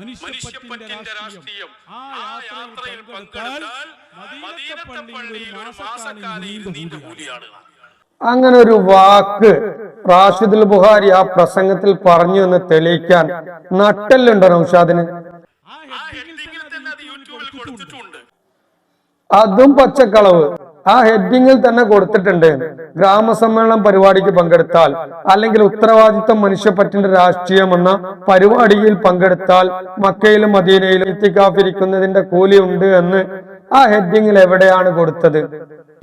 മനുഷ്യപ്പറ്റിന്റെ രാഷ്ട്രീയം. ആ യാത്രയിൽ പങ്കെടുത്താൽ ഒരു മാസക്കാലം കൂലിയാണ് അങ്ങനെ ഒരു വാക്ക് റാഷിദുൽ ബുഹാരി ആ പ്രസംഗത്തിൽ പറഞ്ഞു എന്ന് തെളിയിക്കാൻ നട്ടല്ലുണ്ടോ നൌഷാദിന്? ആ ഹെഡിങ്ങിൽ തന്നെ അത് യൂട്യൂബിൽ കൊടുത്തിട്ടുണ്ട്. അതും പച്ചക്കളവ്. ആ ഹെഡിങ്ങിൽ തന്നെ കൊടുത്തിട്ടുണ്ട്. ഗ്രാമസമ്മേളനം പരിപാടിക്ക് പങ്കെടുത്താൽ അല്ലെങ്കിൽ ഉത്തരവാദിത്തം മനുഷ്യപ്പറ്റിന്റെ രാഷ്ട്രീയം എന്ന പരിപാടിയിൽ പങ്കെടുത്താൽ മക്കയിലും മദീനയിലും ഇത്തിക്കാഫിരിക്കുന്നതിന്റെ കൂലി ഉണ്ട് എന്ന് ആ ഹെഡിങ്ങിൽ എവിടെയാണ് കൊടുത്തത്?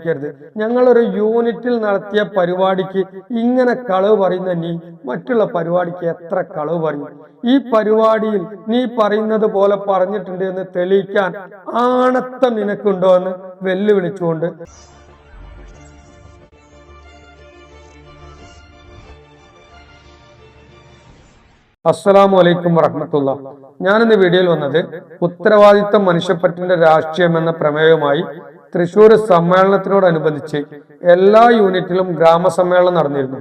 ഞങ്ങൾ ഞങ്ങളൊരു യൂണിറ്റിൽ നടത്തിയ പരിപാടിക്ക് ഇങ്ങനെ കളവ് പറയുന്ന നീ മറ്റുള്ള പരിപാടിക്ക് എത്ര കളവ് പറയും? ഈ പരിപാടിയിൽ നീ പറയുന്നത് പോലെ പറഞ്ഞിട്ടുണ്ട് എന്ന് തെളിയിക്കാൻ ആണത്തം നിനക്കുണ്ടോ എന്ന് വെല്ലുവിളിച്ചുകൊണ്ട്. അസ്സലാമു അലൈക്കും വറഹമത്തുള്ള. ഞാനിന്ന് വീഡിയോയിൽ വന്നത് ഉത്തരവാദിത്തം മനുഷ്യപ്പറ്റിന്റെ രാഷ്ട്രീയം എന്ന പ്രമേയവുമായി തൃശൂർ സമ്മേളനത്തിനോടനുബന്ധിച്ച് എല്ലാ യൂണിറ്റിലും ഗ്രാമസമ്മേളനം നടന്നിരുന്നു.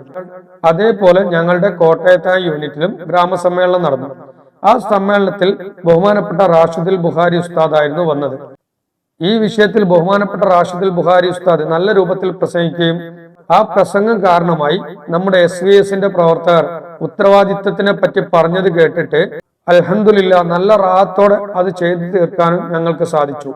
അതേപോലെ ഞങ്ങളുടെ കോട്ടയത്തായ യൂണിറ്റിലും ഗ്രാമസമ്മേളനം നടന്നു. ആ സമ്മേളനത്തിൽ ബഹുമാനപ്പെട്ട റാഷിദുൽ ബുഹാരി ഉസ്താദായിരുന്നു വന്നത്. ഈ വിഷയത്തിൽ ബഹുമാനപ്പെട്ട റാഷിദുൽ ബുഹാരി ഉസ്താദ് നല്ല രൂപത്തിൽ പ്രസംഗിക്കുകയും ആ പ്രസംഗം കാരണമായി നമ്മുടെ എസ് വി എസിന്റെ പ്രവർത്തകർ ഉത്തരവാദിത്തത്തിനെ പറ്റി പറഞ്ഞത് കേട്ടിട്ട് അലഹമില്ല നല്ല റാത്തോടെ അത് ചെയ്തു തീർക്കാനും ഞങ്ങൾക്ക് സാധിച്ചു.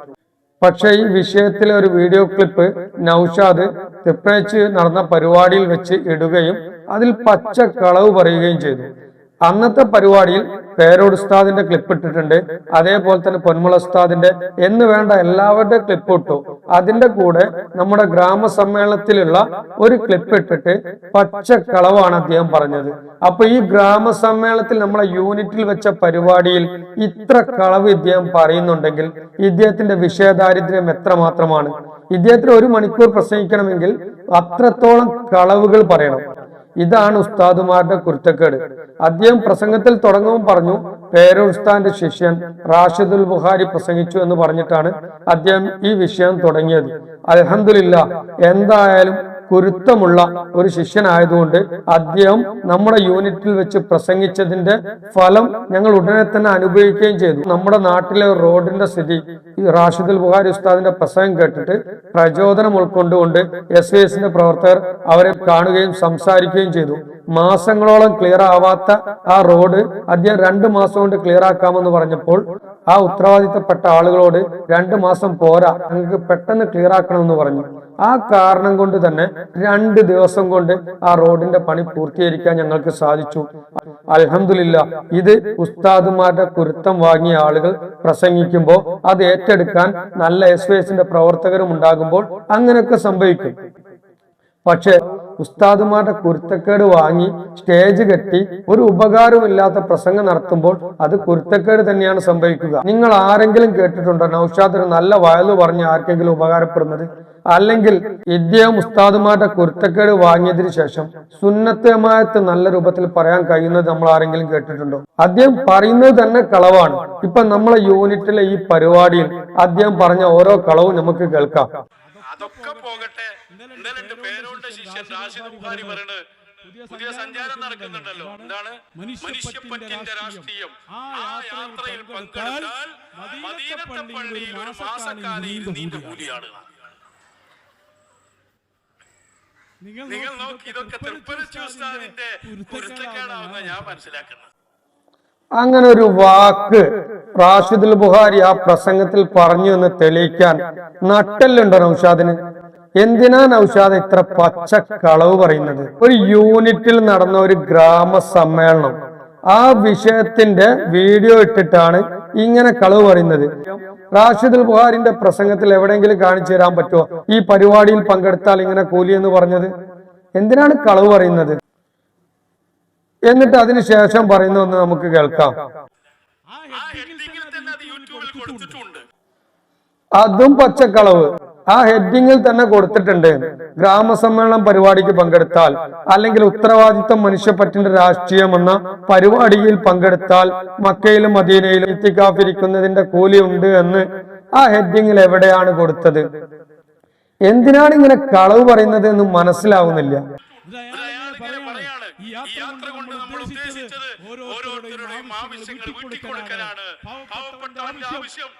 പക്ഷേ ഈ വിഷയത്തിലെ ഒരു വീഡിയോ ക്ലിപ്പ് നൌഷാദ് തിപ്രേച്ച് നടന്ന പരിപാടിയിൽ വെച്ച് ഇടുകയും അതിൽ പച്ച കളവ് പറയുകയും ചെയ്തു. അന്നത്തെ പരിപാടിയിൽ പേരോട് ഉസ്താദിന്റെ ക്ലിപ്പ് ഇട്ടിട്ടുണ്ട്. അതേപോലെ തന്നെ പൊന്മുള ഉസ്താദിന്റെ എന്ന് വേണ്ട എല്ലാവരുടെ ക്ലിപ്പ് ഇട്ടു. അതിന്റെ കൂടെ നമ്മുടെ ഗ്രാമസമ്മേളനത്തിലുള്ള ഒരു ക്ലിപ്പ് ഇട്ടിട്ട് പച്ച കളവാണ് അദ്ദേഹം പറഞ്ഞത്. അപ്പൊ ഈ ഗ്രാമസമ്മേളനത്തിൽ നമ്മളെ യൂണിറ്റിൽ വെച്ച പരിപാടിയിൽ ഇത്ര കളവ് ഇദ്ദേഹം പറയുന്നുണ്ടെങ്കിൽ ഇദ്ദേഹത്തിന്റെ വിഷയദാരിദ്ര്യം എത്ര മാത്രമാണ് ഇദ്ദേഹത്തിന് ഒരു മണിക്കൂർ പ്രസംഗിക്കണമെങ്കിൽ അത്രത്തോളം കളവുകൾ പറയണം. ഇതാണ് ഉസ്താദുമാരുടെ കുരുത്തക്കേട്. അദ്ദേഹം പ്രസംഗത്തിൽ തുടങ്ങുമ്പോൾ പറഞ്ഞു പേരൂർ ഉസ്താദിന്റെ ശിഷ്യൻ റാഷിദുൽ ബുഹാരി പ്രസംഗിച്ചു എന്ന് പറഞ്ഞിട്ടാണ് അദ്ദേഹം ഈ വിഷയം തുടങ്ങിയത്. അലഹമില്ല എന്തായാലും കുരുത്തമുള്ള ഒരു ശിഷ്യനായതുകൊണ്ട് അദ്ദേഹം നമ്മുടെ യൂണിറ്റിൽ വെച്ച് പ്രസംഗിച്ചതിന്റെ ഫലം ഞങ്ങൾ ഉടനെ തന്നെ അനുഭവിക്കുകയും ചെയ്തു. നമ്മുടെ നാട്ടിലെ റോഡിന്റെ സ്ഥിതി ഈ റാഷിദുൽ ബുഹാരി ഉസ്താദിന്റെ പ്രസംഗം കേട്ടിട്ട് പ്രചോദനം ഉൾക്കൊണ്ടുകൊണ്ട് എസ് വി എസിന്റെ പ്രവർത്തകർ അവരെ കാണുകയും സംസാരിക്കുകയും ചെയ്തു. മാസങ്ങളോളം ക്ലിയർ ആവാത്ത ആ റോഡ് അദ്ദേഹം രണ്ട് മാസം കൊണ്ട് ക്ലിയർ ആക്കാമെന്ന് പറഞ്ഞപ്പോൾ ആ ഉത്തരവാദിത്തപ്പെട്ട ആളുകളോട് രണ്ട് മാസം പോരാ നിങ്ങൾക്ക് പെട്ടെന്ന് ക്ലിയർ ആക്കണമെന്ന് പറഞ്ഞു. ആ കാരണം കൊണ്ട് തന്നെ രണ്ട് ദിവസം കൊണ്ട് ആ റോഡിന്റെ പണി പൂർത്തീകരിക്കാൻ ഞങ്ങൾക്ക് സാധിച്ചു. അലഹമില്ല ഇത് ഉസ്താദുമാരുടെ കുരുത്തം വാങ്ങിയ ആളുകൾ പ്രസംഗിക്കുമ്പോൾ അത് ഏറ്റെടുക്കാൻ നല്ല എസ് എസിന്റെ പ്രവർത്തകരും ഉണ്ടാകുമ്പോൾ അങ്ങനെയൊക്കെ സംഭവിക്കും. പക്ഷെ ഉസ്താദുമാരുടെ കുരുത്തക്കേട് വാങ്ങി സ്റ്റേജ് കെട്ടി ഒരു ഉപകാരമില്ലാത്ത പ്രസംഗം നടത്തുമ്പോൾ അത് കുരുത്തക്കേട് തന്നെയാണ് സംഭവിക്കുക. നിങ്ങൾ ആരെങ്കിലും കേട്ടിട്ടുണ്ടോ? നൌഷാദ് ഒരു നല്ല വയലു പറഞ്ഞ് ആർക്കെങ്കിലും ഉപകാരപ്പെടുന്നത്? അല്ലെങ്കിൽ ഇദ്ദേഹം ഉസ്താദുമാരുടെ കുരുത്തക്കേട് വാങ്ങിയതിന് ശേഷം സുന്നത്തമായത്ത് നല്ല രൂപത്തിൽ പറയാൻ കഴിയുന്നത് നമ്മൾ ആരെങ്കിലും കേട്ടിട്ടുണ്ടോ? അദ്ദേഹം പറയുന്നത് തന്നെ കളവാണ്. ഇപ്പൊ നമ്മളെ യൂണിറ്റിലെ ഈ പരിപാടിയിൽ അദ്ദേഹം പറഞ്ഞ ഓരോ കളവും നമുക്ക് കേൾക്കാം. അതൊക്കെ പോകട്ടെ. ശിഷ്യൻ റാഷിദ് ബുഖാരി പറയുന്നത് പുതിയ സഞ്ചാരം നടക്കുന്നുണ്ടല്ലോ. എന്താണ്? മനുഷ്യപ്പറ്റിന്റെ രാഷ്ട്രീയം. ആ യാത്രയിൽ പങ്കെടുത്താൽ മദീനത്തെ പള്ളിയിൽ ഒരു മാസക്കാലം ഇരുന്നീന്റെ കൂലിയാണ് നിങ്ങൾ നോക്കി ഇതൊക്കെ തൃപ്പരച്ചുസ്ഥാനിന്റെ കുരുത്തക്കേടാവുന്ന ഞാൻ മനസ്സിലാക്കുന്നത്. അങ്ങനെ ഒരു വാക്ക് റാഷിദുൽ ബുഹാരി ആ പ്രസംഗത്തിൽ പറഞ്ഞു എന്ന് തെളിയിക്കാൻ നട്ടല്ലുണ്ടോ നൌഷാദിന് എന്തിനാ നൌഷാദ് ഇത്ര പച്ച കളവ് പറയുന്നത്? ഒരു യൂണിറ്റിൽ നടന്ന ഒരു ഗ്രാമ സമ്മേളനം. ആ വിഷയത്തിന്റെ വീഡിയോ ഇട്ടിട്ടാണ് ഇങ്ങനെ കളവ് പറയുന്നത്. റാഷിദുൽ ബുഹാരിന്റെ പ്രസംഗത്തിൽ എവിടെയെങ്കിലും കാണിച്ചു തരാൻ പറ്റുമോ? ഈ പരിപാടിയിൽ പങ്കെടുത്താൽ ഇങ്ങനെ കൂലി എന്ന് പറഞ്ഞത്? എന്തിനാണ് കളവ് പറയുന്നത്? എന്നിട്ട് അതിനുശേഷം പറയുന്നതെന്ന് നമുക്ക് കേൾക്കാം. അതും പച്ചക്കളവ്. ആ ഹെഡിങ്ങിൽ തന്നെ കൊടുത്തിട്ടുണ്ട്. ഗ്രാമസമ്മേളനം പരിപാടിക്ക് പങ്കെടുത്താൽ അല്ലെങ്കിൽ ഉത്തരവാദിത്തം മനുഷ്യപ്പറ്റിന്റെ രാഷ്ട്രീയം എന്ന പരിപാടിയിൽ പങ്കെടുത്താൽ മക്കയിലും മദീനയിലും ഇത്തിക്കാഫിരിക്കുന്നതിന്റെ കൂലി ഉണ്ട് എന്ന് ആ ഹെഡിങ്ങിൽ എവിടെയാണ് കൊടുത്തത്? എന്തിനാണ് ഇങ്ങനെ കളവ് പറയുന്നത് എന്ന് മനസ്സിലാവുന്നില്ല. ഈ യാത്ര കൊണ്ട് നമ്മൾ ഉദ്ദേശിച്ചത് ഓരോരുത്തരുടെയും ആവശ്യങ്ങൾ ആവശ്യം.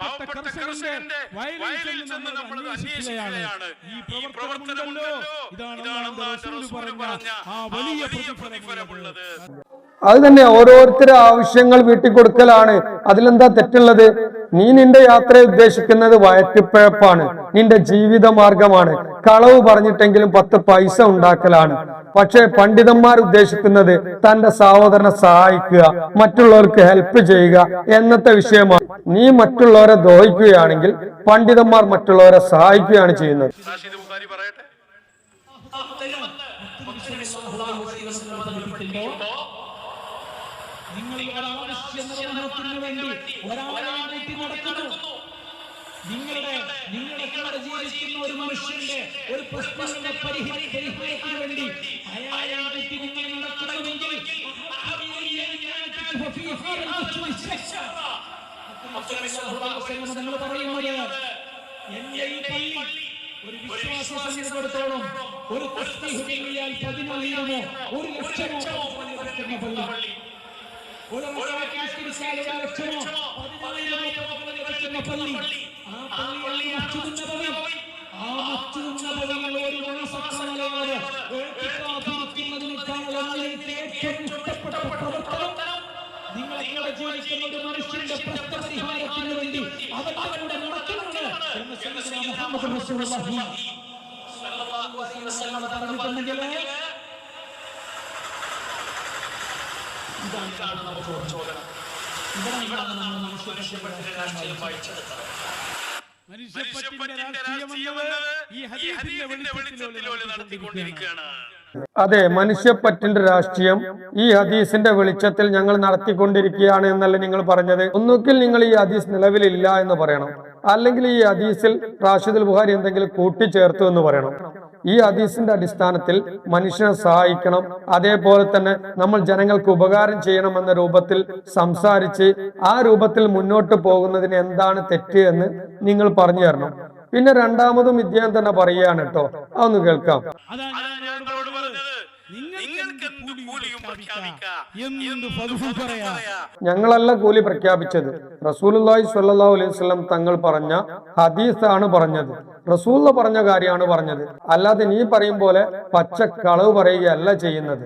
പാവപ്പെട്ട കർഷകന്റെ വയലിൽ ചെന്ന് നമ്മൾ അന്വേഷിക്കുകയാണ്. ഈ പ്രവർത്തനമുണ്ടല്ലോ ഇതാണ് പറഞ്ഞ ആ വലിയ പ്രതിഫലമുള്ളത്. അത് തന്നെ ഓരോരുത്തരുടെ ആവശ്യങ്ങൾ വീട്ടിൽ കൊടുക്കലാണ് അതിലെന്താ തെറ്റുള്ളത്? നീ നിന്റെ യാത്ര ഉദ്ദേശിക്കുന്നത് വയറ്റിപ്പഴപ്പാണ്. നിന്റെ ജീവിത മാർഗമാണ് കളവ് പറഞ്ഞിട്ടെങ്കിലും പത്ത് പൈസ ഉണ്ടാക്കലാണ്. പക്ഷേ പണ്ഡിതന്മാർ ഉദ്ദേശിക്കുന്നത് തന്റെ സഹോദരനെ സഹായിക്കുക മറ്റുള്ളവർക്ക് ഹെൽപ്പ് ചെയ്യുക എന്നത്തെ വിഷയമാണ്. നീ മറ്റുള്ളവരെ ദ്രോഹിക്കുകയാണെങ്കിൽ പണ്ഡിതന്മാർ മറ്റുള്ളവരെ സഹായിക്കുകയാണ് ചെയ്യുന്നത്. പറയട്ടെ നിങ്ങൾ ഒരാവശ്യ നിർവഹണത്തിന് വേണ്ടി ഒരാളെ കൂട്ടി നടക്കുന്നു. നിങ്ങളുടെ നിങ്ങളുടെ ജീവിക്കുന്ന ഒരു മനുഷ്യന്റെ ഒരു പ്രശ്നങ്ങളുടെ പരിഹരിക്കാൻ പരിഹാരത്തിന് വേണ്ടി അയാളെ കൂട്ടി നിങ്ങൾ നടക്കണമെങ്കിൽ നിങ്ങൾ പറയുന്നത് എന്റെ ഈ പള്ളി ഒരു വിശ്വാസ ഒരു പതിനായിരമോ ഒരു ലക്ഷമോ പള്ളി. നിങ്ങളെ ജീവിക്കുന്ന ഒരു മനുഷ്യന്റെ പ്രശ്നപരിഹാരത്തിന് വേണ്ടി അവരുടെ മുഹമ്മദ് റസൂലുള്ളാഹി അലൈഹി വസല്ലം ഇതാണ് നമ്മുടെ ചോദന നമ്മൾ വായിച്ചെടുത്തത്. മനുഷ്യപ്പറ്റിന്റെ രാഷ്ട്രീയം നടത്തിക്കൊണ്ടിരിക്കുകയാണ്. അതെ മനുഷ്യപ്പറ്റിന്റെ രാഷ്ട്രീയം ഈ ഹദീസിന്റെ വെളിച്ചത്തിൽ ഞങ്ങൾ നടത്തിക്കൊണ്ടിരിക്കുകയാണ് എന്നല്ല നിങ്ങൾ പറഞ്ഞത്? ഒന്നുകിൽ നിങ്ങൾ ഈ ഹദീസ് നിലവിലില്ല എന്ന് പറയണം. അല്ലെങ്കിൽ ഈ ഹദീസിൽ റാഷിദുൽ ബുഹാരി എന്തെങ്കിലും കൂട്ടിച്ചേർത്തു എന്ന് പറയണം. ഈ ഹദീസിന്റെ അടിസ്ഥാനത്തിൽ മനുഷ്യനെ സഹായിക്കണം. അതേപോലെ തന്നെ നമ്മൾ ജനങ്ങൾക്ക് ഉപകാരം ചെയ്യണം എന്ന രൂപത്തിൽ സംസാരിച്ച് ആ രൂപത്തിൽ മുന്നോട്ട് പോകുന്നതിന് എന്താണ് തെറ്റ് എന്ന് നിങ്ങൾ പറഞ്ഞു തരണം. പിന്നെ രണ്ടാമതും ഇദ്ദേഹം തന്നെ പറയുകയാണ് കേട്ടോ. അതൊന്ന് കേൾക്കാം അതാണ് അതാണ് ഞാൻ നിങ്ങളോട് പറഞ്ഞത് നിങ്ങൾക്ക് എന്ത് കൂലിയും പ്രഖ്യാപിക്കാം എന്ത് പതിവ് പറയാ ഞങ്ങളല്ല കൂലി പ്രഖ്യാപിച്ചത്. റസൂലുള്ളാഹി സ്വല്ലല്ലാഹു അലൈഹി വസല്ലം തങ്ങൾ പറഞ്ഞ ആണ് പറഞ്ഞത്. റസൂല പറഞ്ഞ കാര്യമാണ് പറഞ്ഞത്. അല്ലാതെ നീ പറയും പോലെ പച്ച കളവ് പറയുകയല്ല ചെയ്യുന്നത്.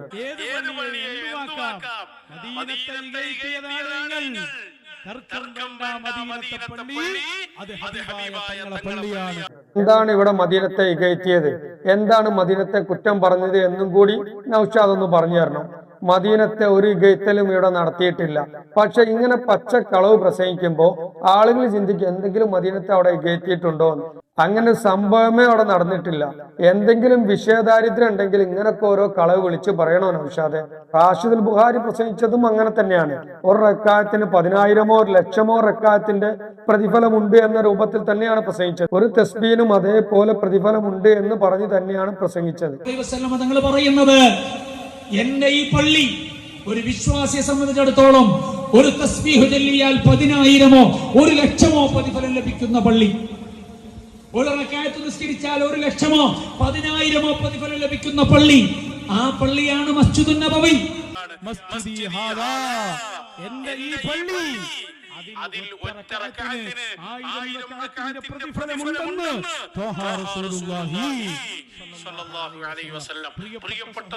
എന്താണ് ഇവിടെ മദീനത്തെ ഇകയറ്റിയത് എന്താണ് മദീനത്തെ കുറ്റം പറഞ്ഞത് എന്നും കൂടി നൗഷാദ് ഒന്ന് പറഞ്ഞു തരണം. മദീനത്തെ ഒരു ഗൈത്തലും ഇവിടെ നടത്തിയിട്ടില്ല. പക്ഷെ ഇങ്ങനെ പച്ച കളവ് പ്രസംഗിക്കുമ്പോൾ ആളുകൾ ചിന്തിക്കും എന്തെങ്കിലും മദീനത്തെ അവിടെ ഇകയറ്റിയിട്ടുണ്ടോ എന്ന്. അങ്ങനെ സംഭവമേ അവിടെ നടന്നിട്ടില്ല. എന്തെങ്കിലും വിഷയദാരിദ്ര്യം ഉണ്ടെങ്കിൽ ഇങ്ങനൊക്കെ ഓരോ കളവ് വിളിച്ച് പറയണോ നൌഷാദെ റാഷിദുൽ ബുഹാരി പ്രസംഗിച്ചതും അങ്ങനെ തന്നെയാണ്. ഒരു റക്കായത്തിന് പതിനായിരമോ ഒരു ലക്ഷമോ റക്കായത്തിന്റെ പ്രതിഫലമുണ്ട് എന്ന രൂപത്തിൽ തന്നെയാണ് പ്രസംഗിച്ചത്. ഒരു തസ്ബീനും അതേപോലെ പ്രതിഫലമുണ്ട് എന്ന് പറഞ്ഞു തന്നെയാണ് പ്രസംഗിച്ചത്. പറയുന്നത് എന്റെ ഈ പള്ളി ഒരു വിശ്വാസിയെ സംബന്ധിച്ചിടത്തോളം ഒരു തസ്ബീഹ് ചൊല്ലിയാൽ പതിനായിരമോ ഒരു ലക്ഷമോ പ്രതിഫലം ലഭിക്കുന്ന പള്ളി. ഒരു റക്കായത്ത് നിസ്കരിച്ചാൽ ഒരു ലക്ഷമോ പതിനായിരമോ പ്രതിഫലം ലഭിക്കുന്ന പള്ളി. ആ പള്ളിയാണ് മസ്ജിദുൻ നബവി. എന്റെ ഈ പള്ളി അതിൽ ഒറ്റ ആയിരം പ്രതിഫലമുണ്ടെന്ന് പ്രിയപ്പെട്ട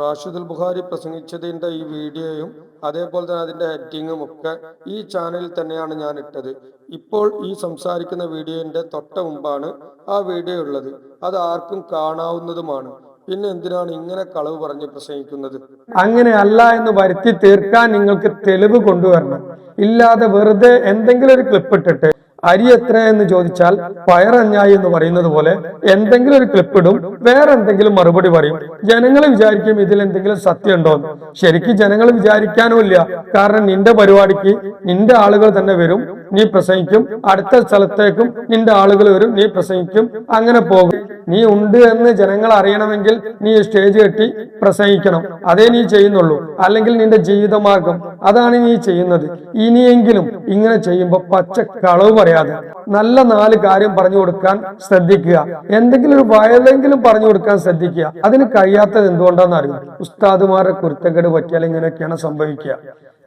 റാഷിദുൽ ബുഖാരി പ്രസംഗിച്ചതിന്റെ ഈ വീഡിയോയും അതേപോലെ തന്നെ അതിന്റെ ഹെഡിങ്ങും ഒക്കെ ഈ ചാനലിൽ തന്നെയാണ് ഞാൻ ഇട്ടത്. ഇപ്പോൾ ഈ സംസാരിക്കുന്ന വീഡിയോന്റെ തൊട്ട മുമ്പാണ് ആ വീഡിയോ ഉള്ളത്. അത് ആർക്കും കാണാവുന്നതുമാണ്. പിന്നെ എന്തിനാണ് ഇങ്ങനെ കളവ് പറഞ്ഞ് പ്രസംഗിക്കുന്നത്? അങ്ങനെ അല്ല എന്ന് വരുത്തി തീർക്കാൻ നിങ്ങൾക്ക് തെളിവ് കൊണ്ടുവരണം. ഇല്ലാതെ വെറുതെ എന്തെങ്കിലും ഒരു ക്ലിപ്പ് ഇട്ടിട്ട് അരി എത്ര എന്ന് ചോദിച്ചാൽ പയറഞ്ഞായി എന്ന് പറയുന്നത് പോലെ എന്തെങ്കിലും ഒരു ക്ലിപ്പ് ഇടും വേറെ എന്തെങ്കിലും മറുപടി പറയും. ജനങ്ങൾ വിചാരിക്കും ഇതിൽ എന്തെങ്കിലും സത്യം ഉണ്ടോ ശരിക്കും ജനങ്ങൾ വിചാരിക്കാനും ഇല്ല. കാരണം നിന്റെ പരിപാടിക്ക് നിന്റെ ആളുകൾ തന്നെ വരും നീ പ്രസംഗിക്കും അടുത്ത സ്ഥലത്തേക്കും നിന്റെ ആളുകൾ വരും നീ പ്രസംഗിക്കും. അങ്ങനെ പോകും. നീ ഉണ്ട് എന്ന് ജനങ്ങൾ അറിയണമെങ്കിൽ നീ സ്റ്റേജ് കെട്ടി പ്രസംഗിക്കണം. അതേ നീ ചെയ്യുന്നുള്ളൂ. അല്ലെങ്കിൽ നിന്റെ ജീവിതമാർഗം. അതാണ് നീ ചെയ്യുന്നത്. ഇനിയെങ്കിലും ഇങ്ങനെ ചെയ്യുമ്പോൾ പച്ച കളവ് പറയാതെ നല്ല നാല് കാര്യം പറഞ്ഞു കൊടുക്കാൻ ശ്രദ്ധിക്കുക. എന്തെങ്കിലും ഒരു വയലെങ്കിലും പറഞ്ഞു കൊടുക്കാൻ ശ്രദ്ധിക്കുക. അതിന് കഴിയാത്തത് എന്തുകൊണ്ടാണെന്ന് അറിയും? ഉസ്താദുമാരുടെ കുരുത്തക്കേട് പറ്റിയാൽ ഇങ്ങനെയൊക്കെയാണ് സംഭവിക്കുക.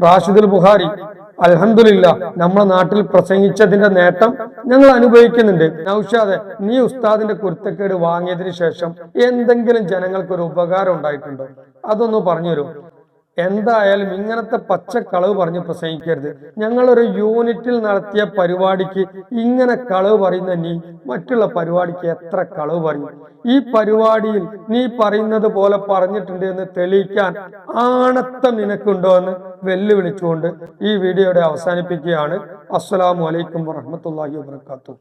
റാഷിദുൽ ബുഹാരി അൽഹംദുലില്ല നമ്മളെ നാട്ടിൽ പ്രസംഗിച്ചതിന്റെ നേട്ടം ഞങ്ങൾ അനുഭവിക്കുന്നുണ്ട്. നൌഷാദെ നീ ഉസ്താദിന്റെ കുരുത്തക്കേട് വാങ്ങിയതിനു ശേഷം എന്തെങ്കിലും ജനങ്ങൾക്ക് ഒരു ഉപകാരം ഉണ്ടായിട്ടുണ്ടോ? അതൊന്ന് പറഞ്ഞു തരൂ എന്തായാലും ഇങ്ങനത്തെ പച്ച കളവ് പറഞ്ഞ് പ്രസംഗിക്കരുത്. ഞങ്ങളൊരു യൂണിറ്റിൽ നടത്തിയ പരിപാടിക്ക് ഇങ്ങനെ കളവ് പറയുന്ന നീ മറ്റുള്ള പരിപാടിക്ക് എത്ര കളവ് പറയും? ഈ പരിപാടിയിൽ നീ പറയുന്നത് പോലെ പറഞ്ഞിട്ടുണ്ട് എന്ന് തെളിയിക്കാൻ ആണത്തം നിനക്കുണ്ടോ എന്ന് വെല്ലുവിളിച്ചുകൊണ്ട് ഈ വീഡിയോയുടെ അവസാനിപ്പിക്കുകയാണ്. അസ്സലാമു അലൈക്കും വറഹമത്തല്ലാഹി വാത്തു